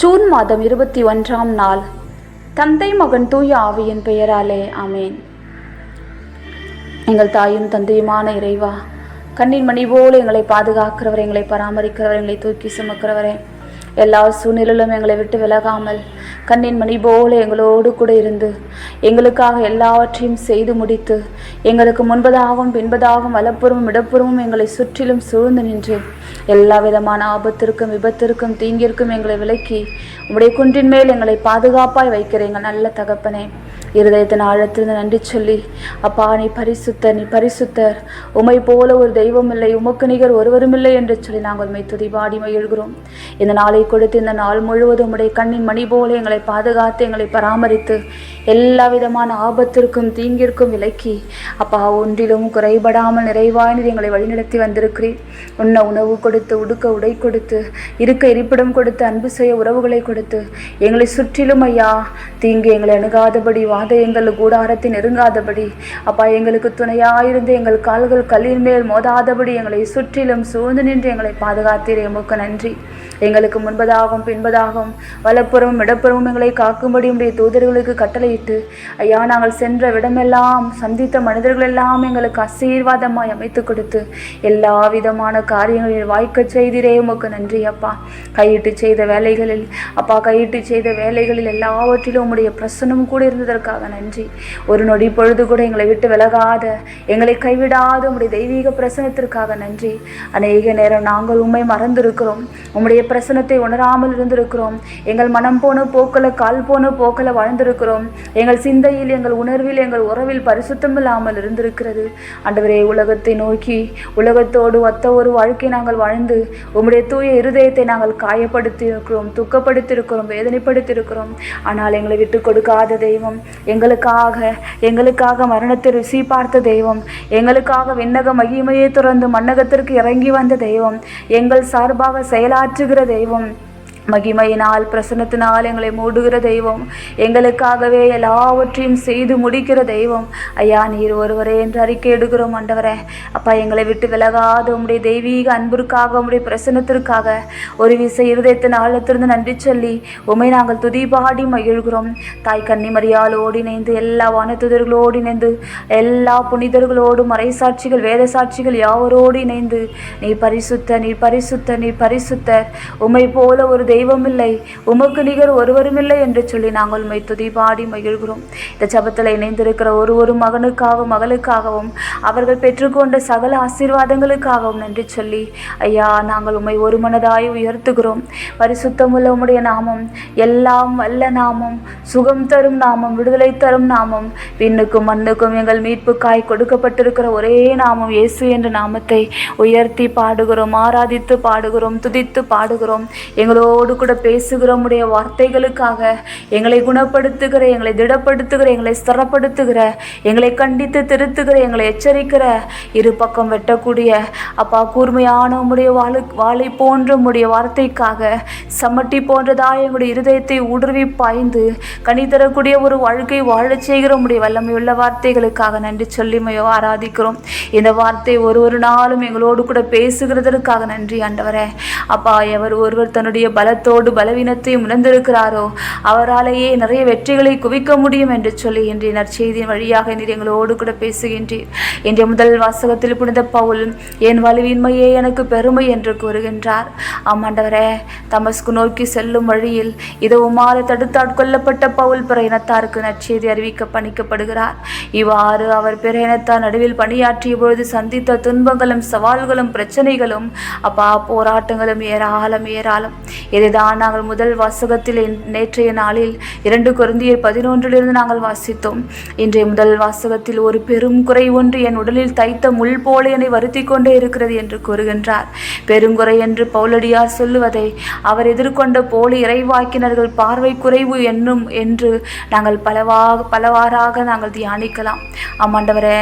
June மாதம் இருபத்தி ஒன்றாம் நாள். தந்தை மகன் தூய ஆவியின் பெயராலே ஆமேன். எங்கள் தாயும் தந்தையுமான இறைவா கண்ணின் மணி போல எங்களை பாதுகாக்கிறவர் எங்களை பராமரிக்கிறவர் எங்களை தூக்கி சுமக்கிறவரே எல்லா சூழ்நிலையிலும் எங்களை விட்டு விலகாமல் கண்ணின் மணி போல எங்களோடு கூட இருந்து எங்களுக்காக எல்லாவற்றையும் செய்து முடித்து எங்களுக்கு முன்பதாகவும் பின்பதாகவும் வலப்புறமும் இடப்புறமும் எங்களை சுற்றிலும் சூழ்ந்து நின்று எல்லா விதமான ஆபத்திற்கும் விபத்திற்கும் தீங்கிற்கும் எங்களை விலக்கி உடைய குன்றின் மேல் எங்களை பாதுகாப்பாய் வைக்கிற எங்கள் நல்ல தகப்பனே இருதயத்தின் ஆழத்திலிருந்து நன்றி சொல்லி அப்பா நீ பரிசுத்தர் நீ பரிசுத்தர் உமை போல ஒரு தெய்வம் இல்லை உமக்கு நிகர் ஒருவரும் இல்லை என்று சொல்லி நாங்கள் உண்மை துதிபாடி மகிழ்கிறோம் இந்த நாளை கொடுத்து இந்த நாள் முழுவதும் உடைய கண்ணின் மணி போல எங்களை பாதுகாத்து எங்களை பராமரித்து எல்லா விதமான ஆபத்திற்கும் தீங்கிற்கும் விலக்கி அப்பா ஒன்றிலும் குறைபடாமல் நிறைவாய்ந்து எங்களை வழிநடத்தி வந்திருக்கிறீர். உண்ண உணவு கொடுத்து உடுக்க உடை கொடுத்து இருக்க இருப்பிடம் கொடுத்து அன்பு செய்ய உறவுகளை கொடுத்து எங்களை சுற்றிலும் ஐயா தீங்கு எங்களை அணுகாதபடி வாத எங்கள் கூடாரத்தை நெருங்காதபடி அப்பா எங்களுக்கு துணையாயிருந்து எங்கள் கால்கள் கல்லின் மேல் மோதாதபடி எங்களை சுற்றிலும் சூழ்ந்து நின்று எங்களை பாதுகாத்தீர். எமக்கு நன்றி. எங்களுக்கு முன்பதாகவும் பின்பதாகவும் வலப்புறம் இடப்புறம் எங்களை காக்கும்படி உடைய தூதர்களுக்கு கட்டளையிட்டு ஐயா நாங்கள் சென்ற விடமெல்லாம் சந்தித்த மனிதர்கள் எல்லாம் எங்களுக்கு ஆசீர்வாதமாய் அமைத்து கொடுத்து எல்லா விதமான காரியங்களில் வாய்க்கச் செய்திரே உமக்கு நன்றி அப்பா. கையிட்டு செய்த வேலைகளில் அப்பா கையிட்டு செய்த வேலைகளில் எல்லாவற்றிலும் உம்முடைய பிரசனம் கூட இருந்ததற்காக நன்றி. ஒரு நொடி பொழுது கூட எங்களை விட்டு விலகாத எங்களை கைவிடாத உம்முடைய தெய்வீக பிரசனத்திற்காக நன்றி. அநேக நேரம் நாங்கள் உண்மை மறந்திருக்கிறோம். உம்முடைய பிரசனத்தை உணராமல் இருந்திருக்கிறோம். எங்கள் மனம் போன போக்கில் கால் போன போக்கில் வாழ்ந்திருக்கிறோம். எங்கள் சிந்தையில் எங்கள் உணர்வில் எங்கள் உறவில் பரிசுத்தம் இல்லாமல் இருந்திருக்கிறது. ஆண்டவரே உலகத்தை நோக்கி உலகத்தோடு ஒத்த ஒரு வாழ்க்கை நாங்கள் வாழ்ந்து உம்முடைய தூய இருதயத்தை நாங்கள் காயப்படுத்தியிருக்கிறோம் துக்கப்படுத்தியிருக்கிறோம் வேதனைப்படுத்தியிருக்கிறோம். ஆனால் எங்களை விட்டு கொடுக்காத தெய்வம் எங்களுக்காக எங்களுக்காக மரணத்தை ருசி பார்த்த தெய்வம் எங்களுக்காக விண்ணக மகிமையை துறந்து மன்னகத்திற்கு இறங்கி வந்த தெய்வம் எங்கள் சார்பாக செயலாற்றுகிற தெய்வம். மகிமையினால் பிரசன்னத்தினால் எங்களை மூடுகிற தெய்வம். எங்களுக்காகவே எல்லாவற்றையும் செய்து முடிக்கிற தெய்வம். ஐயா நீர் ஒருவரே என்று அறிக்கை எடுக்கிறோம் ஆண்டவரே. அப்பா எங்களை விட்டு விலகாத உம்முடைய தெய்வீக அன்பிற்காக உம்முடைய பிரசன்னத்திற்காக ஒரு விசை இருதயத்தின் ஆழத்திலிருந்து நன்றி சொல்லி உமை நாங்கள் துதிபாடி மகிழ்கிறோம். தாய் கன்னிமரியாலோடு இணைந்து எல்லா வானத்துதர்களோடு இணைந்து எல்லா புனிதர்களோடும் மறைசாட்சிகள் வேத சாட்சிகள் யாவரோடு இணைந்து நீ பரிசுத்த நீ பரிசுத்த நீ பரிசுத்த உமை போல ஒரு தெய்வமில்லை. உமக்கு நிகர் ஒருவருமில்லை என்று சொல்லி நாங்கள் உண்மை துதிபாடி மகிழ்கிறோம். இந்த ஜபத்தில் இணைந்திருக்கிற ஒரு ஒரு மகனுக்காகவும் மகளுக்காகவும் அவர்கள் பெற்றுக்கொண்ட சகல ஆசீர்வாதங்களுக்காகவும் நன்றி சொல்லி ஐயா நாங்கள் உம்மை ஒரு மனதாய் உயர்த்துகிறோம். பரிசுத்தமுள்ள உம்முடைய நாமம் எல்லாம் வல்ல நாமம் சுகம் தரும் நாமம் விடுதலை தரும் நாமம் விண்ணுக்கும் மண்ணுக்கும் எங்கள் மீட்புக்காய் கொடுக்கப்பட்டிருக்கிற ஒரே நாமம் இயேசு என்ற நாமத்தை உயர்த்தி பாடுகிறோம் ஆராதித்து பாடுகிறோம் துதித்து பாடுகிறோம். எங்களோடு கூட பேசுகிற உடைய வார்த்தைகளுக்காக எங்களை குணப்படுத்துகிற எங்களை திடப்படுத்துகிற எங்களை ஸ்திரப்படுத்துகிற எங்களை கண்டித்து திருத்துகிற எங்களை எச்சரிக்கிற இரு பக்கம் வெட்டக்கூடிய அப்பா கூர்மையான உடைய வாழு வாழை போன்ற உடைய வார்த்தைக்காக சமட்டி போன்றதா எங்களுடைய இருதயத்தை ஊடுருவி பாய்ந்து கனி தரக்கூடிய ஒரு வாழ்க்கை வாழச் செய்கிற உடைய வல்லமையுள்ள வார்த்தைகளுக்காக நன்றி சொல்லிமையோ ஆராதிக்கிறோம். இந்த வார்த்தை ஒரு ஒரு நாளும் எங்களோடு கூட பேசுகிறதற்காக நன்றி ஆண்டவரே. அப்பா எவர் ஒருவர் தன்னுடைய பல பலத்தோடு பலவீனத்தையும் உணர்ந்திருக்கிறாரோ அவராலேயே நிறைய வெற்றிகளை குவிக்க முடியும் என்று சொல்லி இன்றைய நற்செய்தியின் வழியாக நீர் எங்களோடு கூட பேசுகின்றீர். இன்றைய முதல் வாசகத்தில் புனித பவுல் என் வலுவின்மையே எனக்கு பெருமை என்று கூறுகின்றார். ஆமாண்டவரே தமஸ்கு நோக்கி செல்லும் வழியில் இது உமாறு தடுத்தாட்கொள்ளப்பட்ட பவுல் பிற இனத்தாருக்கு நற்செய்தி அறிவிக்க பணிக்கப்படுகிறார். இவ்வாறு அவர் பிற இனத்தார் நடுவில் பணியாற்றிய பொழுது சந்தித்த துன்பங்களும் சவால்களும் பிரச்சனைகளும் அப்பா போராட்டங்களும் ஏராளம் ஏராளம். இதுதான் நாங்கள் முதல் வாசகத்தில் நேற்றைய நாளில் இரண்டு குருந்தியர் பதினொன்றிலிருந்து நாங்கள் வாசித்தோம். இன்றைய முதல் வாசகத்தில் ஒரு பெரும் குறை ஒன்று என் உடலில் தைத்த முள் போல என்னை வருத்தி கொண்டே இருக்கிறது என்று கூறுகின்றார். பெருங்குறை என்று பௌலடியார் சொல்லுவதை அவர் எதிர்கொண்ட போலி இறைவாக்கினர்கள் பார்வை குறைவு என்னும் என்று நாங்கள் பலவாக பலவாறாக நாங்கள் தியானிக்கலாம். ஆமாண்டவரே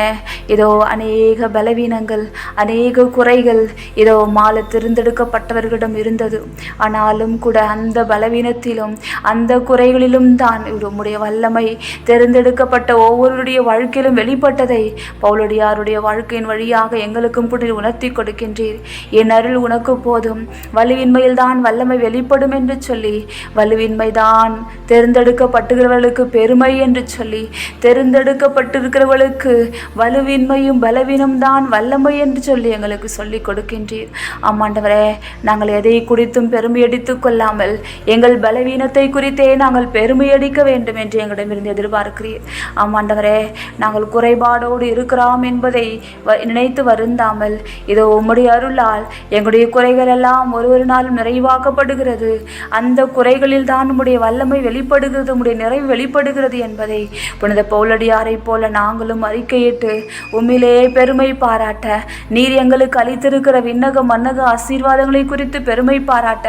இதோ அநேக பலவீனங்கள் அநேக குறைகள் இதோ மாலை தேர்ந்தெடுக்கப்பட்டவர்களிடம் இருந்தது. ஆனாலும் கூட அந்த பலவீனத்திலும் அந்த குறைகளிலும் தான் உம்முடைய வல்லமை தேர்ந்தெடுக்கப்பட்ட ஒவ்வொருடைய வாழ்க்கையிலும் வெளிப்பட்டதை பவுலடியாருடைய வாழ்க்கையின் வழியாக எங்களுக்கும் கூட உணர்த்தி கொடுக்கின்றீர். என் அருள் உனக்கு போதும். வலுவின்மையில் தான் வல்லமை வெளிப்படும் என்று சொல்லி வலுவின்மை தான் தேர்ந்தெடுக்கப்பட்டுகிறவர்களுக்கு பெருமை என்று சொல்லி தேர்ந்தெடுக்கப்பட்டிருக்கிறவர்களுக்கு வலுவின்மையும் பலவீனம் தான் வல்லமை என்று சொல்லி எங்களுக்கு சொல்லிக் கொடுக்கின்றீர். ஆமாண்டவரே நாங்கள் எதை குறித்தும் பெருமையடித்து கொள்ளாமல் எங்கள் பலவீனத்தை குறித்தே நாங்கள் பெருமையடிக்க வேண்டும் என்று எங்களிடமிருந்து எதிர்பார்க்கிறீர். ஆமாண்டவரே நாங்கள் குறைபாடோடு இருக்கிறோம் என்பதை வ- நினைத்து வருந்தாமல் இதோ உம்முடைய அருளால் எங்களுடைய குறைகள் எல்லாம் ஒரு ஒரு நாளும் நிறைவாக்கப்படுகிறது. அந்த குறைகளில் தான் உம்முடைய வல்லமை வெளிப்படுகிறது உம்முடைய நிறைவு வெளிப்படுகிறது என்பதை புனித பவுலடியாரைப் போல நாங்களும் அறிக்கையிட்டு உண்மையிலேயே பெருமை பாராட்ட நீர் எங்களுக்கு அளித்திருக்கிற விண்ணக மன்னக ஆசீர்வாதங்களை குறித்து பெருமை பாராட்ட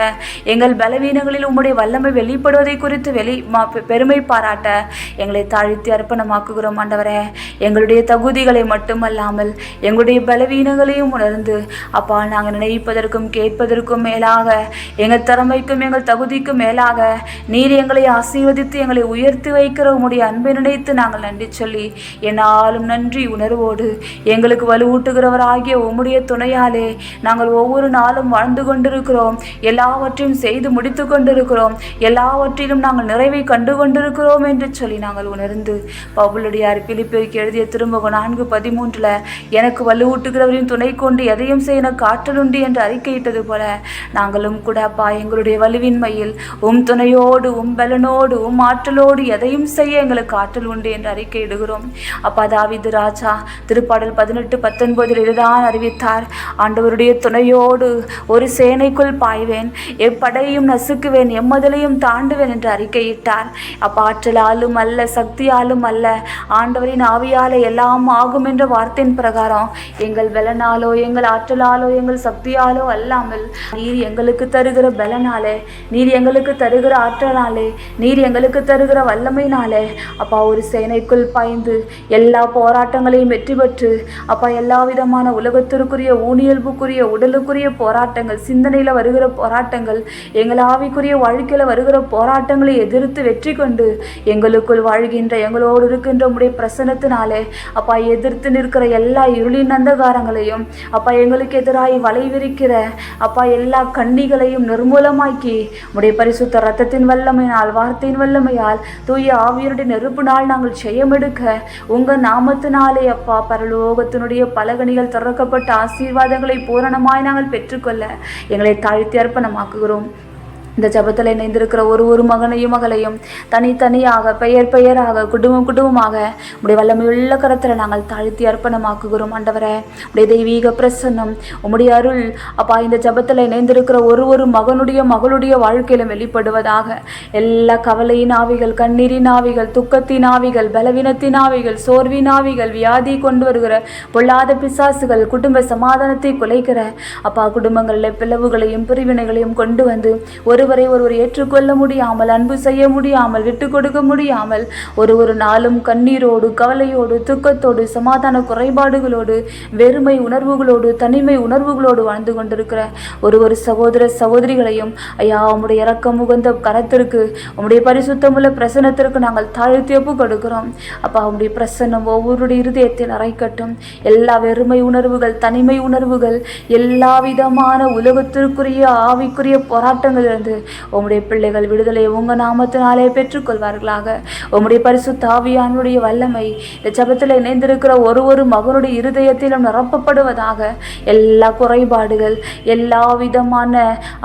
எங்கள் பலவீனங்களில் உம்முடைய வல்லமை வெளிப்படுவதை குறித்து வெளி மா- பெருமை பாராட்ட எங்களை தாழ்த்தி அர்ப்பணமாக்குகிறோம் ஆண்டவரே. எங்களுடைய தகுதிகளை மட்டுமல்லாமல் எங்களுடைய பலவீனங்களையும் உணர்ந்து அப்பா நாங்கள் நினைப்பதற்கும் கேட்பதற்கும் மேலாக எங்கள் திறமைக்கும் எங்கள் தகுதிக்கும் மேலாக நீர் எங்களை ஆசீர்வதித்து எங்களை உயர்த்தி வைக்கிற உம்முடைய அன்பை நினைத்து நாங்கள் நன்றி சொல்லி என்னாலும் நன்றி உணர்வோடு எங்களுக்கு வலுவூட்டுகிறவராகிய உம்முடைய துணையாலே நாங்கள் ஒவ்வொரு நாளும் வாழ்ந்து கொண்டிருக்கிறோம். எல்லாவற்றையும் செய்து முடித்து கொண்டிருக்கிறோம். எல்லாவற்றிலும் நாங்கள் நிறைவை கண்டு கொண்டிருக்கிறோம் என்று சொல்லி நாங்கள் உணர்ந்து பவுலடியார் பிலிப்பிற்கு எழுதிய திரும்பவும் நான்கு பதிமூன்றில் எனக்கு வலுவூட்டுகிறவரின் துணை கொண்டு எதையும் செய்ய எனக்கு ஆற்றலுண்டு என்று அறிக்கையிட்டது போல நாங்களும் கூட அப்பா எங்களுடைய வலுவின்மையில் உம் துணையோடு உம் பலனோடு உம் ஆற்றலோடு எதையும் செய்ய எங்களுக்கு ஆற்றல் உண்டு என்று அறிக்கையிடுகிறோம். அப்பா தாவிது ராஜா திருப்பாடல் பதினெட்டு பத்தொன்பதில் இதுதான் அறிவித்தார் ஆண்டவருடைய துணையோடு ஒரு சேனைக்குள் பாய்வேன் எப்படையும் நசுக்குவேன் எம்மதலையும் தாண்டுவேன் என்று அறிக்கையிட்டார். அப்பா ஆற்றலாலும் அல்ல சக்தியாலும் அல்ல ஆண்டவரின் ஆவியாலே எல்லாம் ஆகும் என்ற வார்த்தையின் பிரகாரம் எங்கள் பலனாலோ எங்கள் ஆற்றலாலோ எங்கள் சக்தியாலோ அல்லாமல் நீர் எங்களுக்கு தருகிற பலனாலே நீர் எங்களுக்கு தருகிற ஆற்றலாலே நீர் எங்களுக்கு தருகிற வல்லமையினாலே அப்பா ஒரு சேனைக்குள் பாய்ந்து எல்லா போராட்டங்களையும் வெற்றி பெற்று அப்பா எல்லா விதமான உலகத்திற்குரிய ஊனியல்புக்குரிய உடலுக்குரிய போராட்டங்கள் சிந்தனையில் வருகிற போராட்டங்கள் எங்கள் ஆவிக்குரிய வாழ்க்கையில் வருகிற போராட்டங்களை எதிர்த்து வெற்றி கொண்டு எங்களுக்குள் வாழ்கின்ற எங்களோடு இருக்கின்ற உடைய பிரசனத்தினாலே அப்பா எதிர்த்து நிற்கிற எல்லா இருளின் அந்தகாரங்களையும் அப்பா எங்களுக்கு எதிராக வளைவிரிக்கிற அப்பா எல்லா கண்ணிகளையும் நிர்மூலமாக்கி உடைய பரிசுத்த ரத்தத்தின் வல்லமையால் வார்த்தையின் வல்லமையால் தூய ஆவியருடைய நாள் நாங்கள் செய்யமெடுக்க உங்கள் நாமத்தினாலே அப்பா பரலோகத்தினுடைய பலகணிகள் திறக்கப்பட்ட ஆசீர்வாதங்களை பூரணமாய் நாங்கள் பெற்றுக்கொள்ள எங்களை தாழ்த்தி அர்ப்பணமாக்குகிறோம். இந்த ஜபத்தில் இணைந்திருக்கிற ஒரு ஒரு மகனையும் மகளையும் தனித்தனியாக பெயர் பெயராக குடும்பம் குடும்பமாக உடைய வல்லமையுள்ள கரத்தில் நாங்கள் தாழ்த்தி அர்ப்பணமாக்குகிறோம். ஆண்டவரே உடைய தெய்வீக பிரசன்னம் உம்முடைய அருள் அப்பா இந்த ஜபத்தில் இணைந்திருக்கிற ஒரு ஒரு மகனுடைய மகளுடைய வாழ்க்கையிலும் வெளிப்படுவதாக. எல்லா கவலையின் ஆவிகள் கண்ணீரின் ஆவிகள் துக்கத்தின் ஆவிகள் பலவீனத்தின் ஆவிகள் சோர்வின் ஆவிகள் வியாதி கொண்டு வருகிற பொல்லாத பிசாசுகள் குடும்ப சமாதானத்தை குலைக்கிற அப்பா குடும்பங்களில் பிளவுகளையும் பிரிவினைகளையும் கொண்டு வந்து ஒரு ஒருவரை ஒருவர் ஏற்றுக்கொள்ள முடியாமல் அன்பு செய்ய முடியாமல் விட்டு கொடுக்க முடியாமல் ஒரு ஒரு நாளும் கண்ணீரோடு கவலையோடு துக்கத்தோடு சமாதான குறைபாடுகளோடு வெறுமை உணர்வுகளோடு தனிமை உணர்வுகளோடு வாழ்ந்து கொண்டிருக்கிற ஒரு ஒரு சகோதர சகோதரிகளையும் ஐயா உம்முடைய இறக்கம் முகந்த கரத்திற்கு உம்முடைய பரிசுத்தமுள்ள பிரசனத்திற்கு நாங்கள் தாழ்த்தி ஒப்பு கொடுக்கிறோம். அப்பா உம்முடைய பிரசன்னம் ஒவ்வொருடைய இருதயத்தை நிறைக்கட்டும் எல்லா வெறுமை உணர்வுகள் தனிமை உணர்வுகள் எல்லா விதமான உலகத்திற்குரிய ஆவிக்குரிய போராட்டங்களிலிருந்து உம்முடைய பிள்ளைகள் விடுதலை உங்க நாமத்தினாலே பெற்றுக்கொள்வார்களாக. உம்முடைய பரிசு தாவியானுடைய வல்லமை இந்த ஜபத்தில் இணைந்திருக்கிற ஒரு ஒரு மகனுடைய இருதயத்திலும் நிரப்பப்படுவதாக. எல்லா குறைபாடுகள் எல்லா விதமான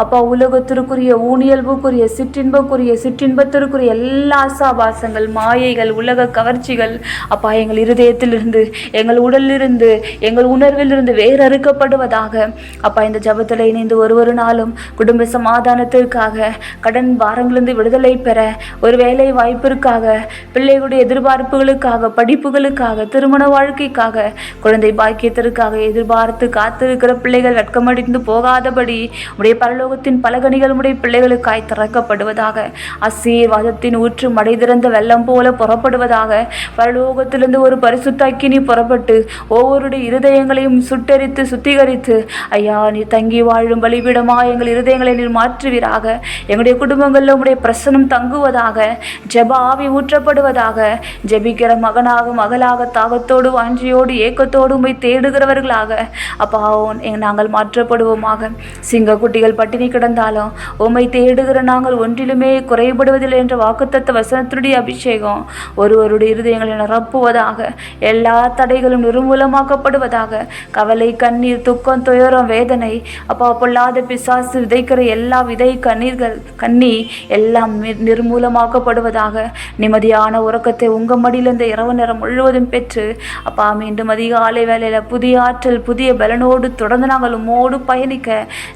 அப்பா உலகத்திற்குரிய ஊனியல்புக்குரிய சிற்றின்பக்குரிய சிற்றின்பத்திற்குரிய எல்லா ஆசாபாசங்கள் மாயைகள் உலக கவர்ச்சிகள் அப்பா எங்கள் இருதயத்திலிருந்து எங்கள் உடலிலிருந்து எங்கள் உணர்விலிருந்து வேறறுக்கப்படுவதாக அப்பா இந்த ஜபத்தில் இணைந்து ஒரு ஒரு நாளும் குடும்ப சமாதானத்திற்கு பிள்ளைகளுக்காக கடன் பாரங்களிலிருந்து விடுதலை பெற ஒரு வேலை வாய்ப்பிற்காக பிள்ளைகளுடைய எதிர்பார்ப்புகளுக்காக படிப்புகளுக்காக திருமண வாழ்க்கைக்காக குழந்தை பாக்கியத்திற்காக எதிர்பார்த்து காத்திருக்கிற பிள்ளைகள் வெட்கமடிந்து போகாதபடி உடைய பரலோகத்தின் பலகணிகள் உடைய பிள்ளைகளுக்காய் திறக்கப்படுவதாக ஆசீர்வாதத்தின் ஊற்று மடை திறந்த வெள்ளம் போல புறப்படுவதாக பரலோகத்திலிருந்து ஒரு பரிசுத்தாக்கினி புறப்பட்டு ஒவ்வொருடைய இருதயங்களையும் சுட்டரித்து சுத்திகரித்து ஐயா நீ தங்கி வாழும் பலிபீடமா எங்கள் இருதயங்களை நீர் மாற்றுவீராக. எங்களுடைய குடும்பங்களில் உடைய பிரசனம் தங்குவதாக ஜெப ஆவி ஊற்றப்படுவதாக. ஜெபிக்கிற மகனாக மகளாக தாகத்தோடு வாஞ்சியோடு ஏக்கத்தோடு உண்மை தேடுகிறவர்களாக. அப்பா நாங்கள் மாற்றப்படுவோமாக. சிங்க குட்டிகள் பட்டினி கிடந்தாலும் உம்மை தேடுகிற நாங்கள் ஒன்றிலுமே குறைபடுவதில்லை என்ற வாக்குத்தத்த வசனத்தினுடைய அபிஷேகம் ஒருவருடைய இருதயங்களை நிரப்புவதாக. எல்லா தடைகளும் நிர்மூலமாக்கப்படுவதாக. கவலை கண்ணீர் துக்கம் துயரம் வேதனை அப்பா பொல்லாத பிசாசு விதைக்கிற எல்லா விதைகள் கண்ணீர்கள் கண்ணி எல்லாம் நிர்மூலமாக்கப்படுவதாக நிம்மதியான உறக்கத்தை உங்க மடியிலிருந்து இரவு நேரம் முழுவதும் பெற்று அப்பா மீண்டும் அதிகாலை வேலையில புதிய ஆற்றல் புதிய பலனோடு தொடர்ந்து நாங்கள் உம்மோடு பயணிக்க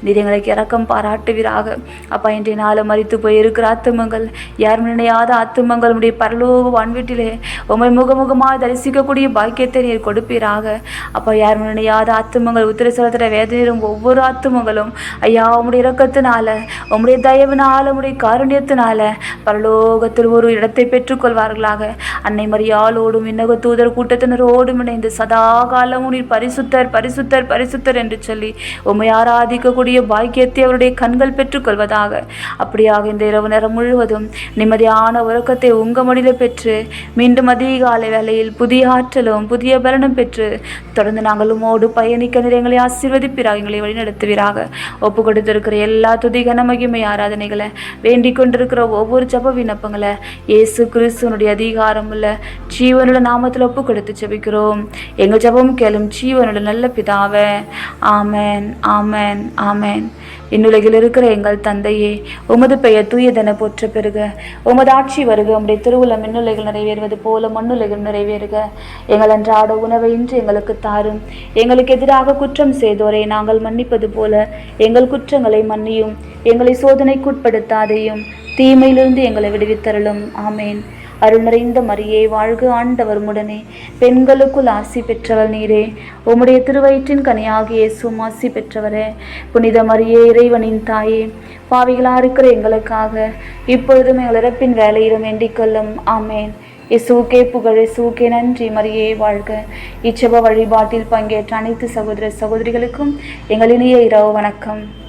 நீர் எங்களுக்கு இறக்கம் பாராட்டுவீராக. அப்பா இன்றைய நாள் மறித்து போய் இருக்கிற ஆத்துமங்கள் யாரும் நினையாத ஆத்துமங்கள் உடைய பரலோக வான்வீட்டிலே உம்மை முகமுகமாக தரிசிக்கக்கூடிய பாக்கியத்தை நீர் கொடுப்பீராக. அப்பா யாரும் நினையாத ஆத்துமங்கள் உத்திர செலுத்துகிற ஒவ்வொரு ஆத்துமங்களும் ஐயா உம்முடைய இரக்கத்தினால உம்முடைய தயவினால் உம்முடைய காருண்யத்தினால பரலோகத்தில் ஒரு இடத்தை பெற்றுக்கொள்வார்களாக. அன்னை மரியாளோடும் விண்ணக தூதர் கூட்டத்தினரோடும் இணைந்து சதா காலமும் நீர் பரிசுத்தர் பரிசுத்தர் பரிசுத்தர் என்று சொல்லி உம்மை ஆராதிக்கக்கூடிய பாக்கியத்தை அவருடைய கண்கள் பெற்றுக்கொள்வதாக. அப்படியாக இந்த இரவு நேரம் முழுவதும் நிம்மதியான உறக்கத்தை உங்க மடியில பெற்று மீண்டும் அதிகாலை வேளையில் புதிய ஆற்றலும் புதிய பலனும் பெற்று தொடர்ந்து நாங்கள் உமோடு பயணிக்க நிறைய எங்களை ஆசீர்வதிப்பிறாக எங்களை வழிநடத்துவீராக. ஒப்பு கொடுத்திருக்கிற எல்லா துதி கனமகிமை ஆராதனைகளை வேண்டிக் கொண்டிருக்கிற ஒவ்வொரு ஜப விண்ணப்பங்களை இயேசு கிறிஸ்துவனுடைய அதிகாரம் உள்ள ஜீவனுள்ள நாமத்தில் ஒப்பு கொடுத்து ஜபிக்கிறோம். எங்கள் ஜபம் கேளும் ஜீவனுள்ள நல்ல பிதாவே. ஆமேன் ஆமேன் ஆமேன். இன்னுலகில் இருக்கிற எங்கள் தந்தையே உமது பெயர் தூயதென போற்ற பெறுக. உமது ஆட்சி வருக உம்முடைய திருவுளம் மின்னுலைகள் நிறைவேறுவது போல மண்ணுலைகள் நிறைவேறுக. எங்கள் அன்றாட உணவை இன்று எங்களுக்கு தாரும். எங்களுக்கு எதிராக குற்றம் செய்தோரை நாங்கள் மன்னிப்பது போல எங்கள் குற்றங்களை மன்னியும். எங்களை சோதனைக்குட்படுத்தாதையும் தீமையிலிருந்து எங்களை விடுவித்தருளும். ஆமேன். அருள் நிறைந்த மரியே வாழ்க ஆண்டவர் உடனே பெண்களுக்குள் ஆசி பெற்றவள் நீரே. உம்முடைய திருவயிற்றின் கனியாகிய இயேசுவும் ஆசி பெற்றவரே. புனித மரியே இறைவனின் தாயே பாவிகளாக இருக்கிற எங்களுக்காக இப்பொழுதும் எங்கள் இறப்பின் வேலையிலும் வேண்டிக்கொள்ளும் ஆமேன். இசுகே புகழ் இசுகே நன்றி. மரியே வாழ்க. இச்சப வழிபாட்டில் பங்கேற்ற அனைத்து சகோதர சகோதரிகளுக்கும் எங்கள் இனிய இரவு வணக்கம்.